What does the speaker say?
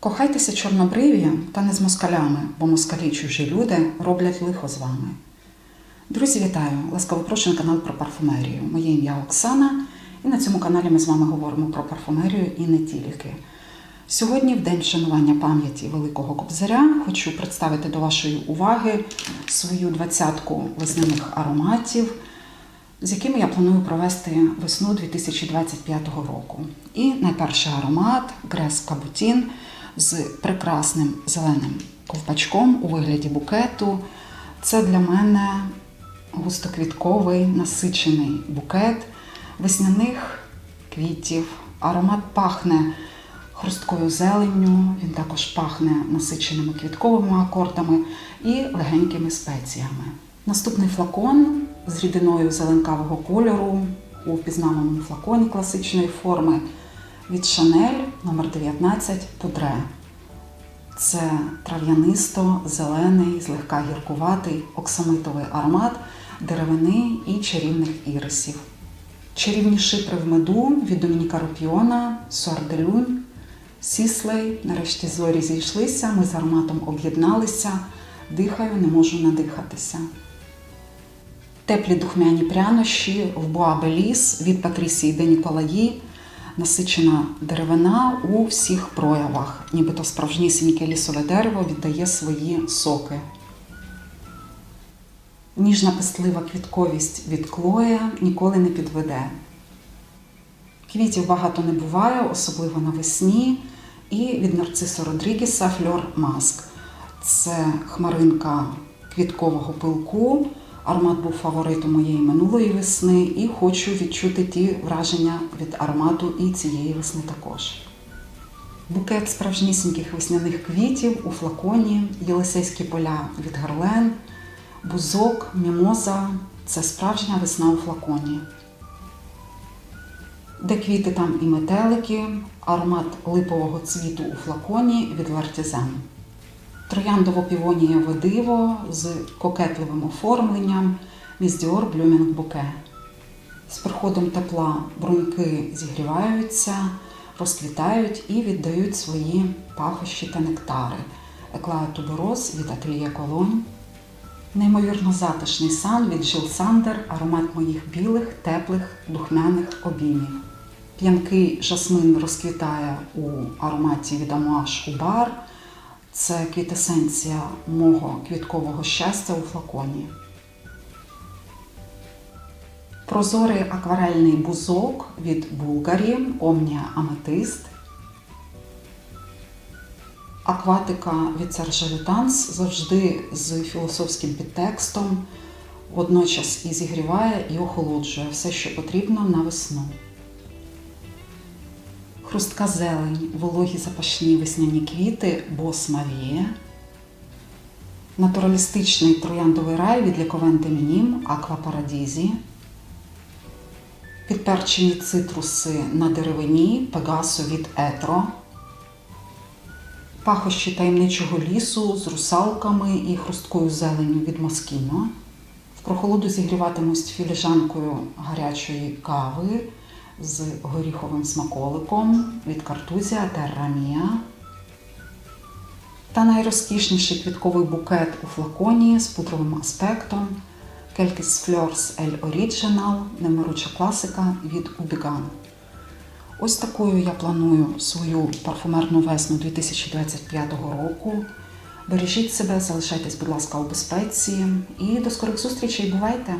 Кохайтеся чорнобриві та не з москалями, бо москалі чужі люди роблять лихо з вами. Друзі, вітаю! Ласкаво прошу на канал про парфумерію. Моє ім'я Оксана, і на цьому каналі ми з вами говоримо про парфумерію і не тільки. Сьогодні, в день вшанування пам'яті Великого Кобзаря, хочу представити до вашої уваги свою двадцятку весняних ароматів, з якими я планую провести весну 2025 року. І найперший аромат Грес Кабутін з прекрасним зеленим ковпачком у вигляді букету. Це для мене густоквітковий насичений букет весняних квітів. Аромат пахне хрусткою зеленню, він також пахне насиченими квітковими акордами і легенькими спеціями. Наступний флакон з рідиною зеленкавого кольору у впізнаваному флаконі класичної форми від Chanel номер 19 Пудре. Це трав'янисто-зелений, злегка гіркуватий оксамитовий аромат деревини і чарівних ірисів. Чарівні шипри в меду від Домініка Рупіона, Суарделюнь, Сіслей. Нарешті зорі зійшлися, ми з ароматом об'єдналися. Дихаю, не можу надихатися. Теплі духмяні прянощі в Буабеліс від Патрісії де Ніколаї. Насичена деревина у всіх проявах, нібито справжнісіньке лісове дерево віддає свої соки. Ніжна пестлива квітковість від Клоя ніколи не підведе. Квітів багато не буває, особливо навесні. І від нарцису Родрігеса Фльор Маск. Це хмаринка квіткового пилку. Аромат був фаворитом моєї минулої весни, і хочу відчути ті враження від аромату і цієї весни також. Букет справжнісіньких весняних квітів у флаконі, Єлисейські поля від Гарлен, бузок, мімоза це справжня весна у флаконі. Де квіти там і метелики, аромат липового цвіту у флаконі від Лартізен. Трояндово-півонієве диво з кокетливим оформленням Міздіор Блюмінг Буке. З приходом тепла бруньки зігріваються, розквітають і віддають свої пахощі та нектари. Еклая тубероз від Ательє Колонь. Неймовірно затишний сан від Жил Сандер, аромат моїх білих, теплих, духмяних обіймів. П'янкий жасмин розквітає у ароматі від Амуаш Убар. Це квітесенція мого квіткового щастя у флаконі. Прозорий акварельний бузок від Булгарі Омнія Аметист. Акватика від Сержа завжди з філософським підтекстом, водночас і зігріває, і охолоджує все, що потрібно на весну. Хрустка зелень, вологі запашні весняні квіти Бос Мавіє. Натуралістичний трояндовий рай від Ліковен Демінім Аква Парадізі. Підперчені цитруси на деревині Пегасо від Етро. Пахощі таємничого лісу з русалками і хрусткою зеленю від Москіно. В прохолоду зігріватимусь філіжанкою гарячої кави з горіховим смаколиком від картузія Террамія. Та найрозкішніший квітковий букет у флаконі з пудровим аспектом Kelkis Fleurs El Original, немируча класика від Убіган. Ось такою я планую свою парфумерну весну 2025 року. Бережіть себе, залишайтесь, будь ласка, у безпеці і до скорих зустрічей. Бувайте!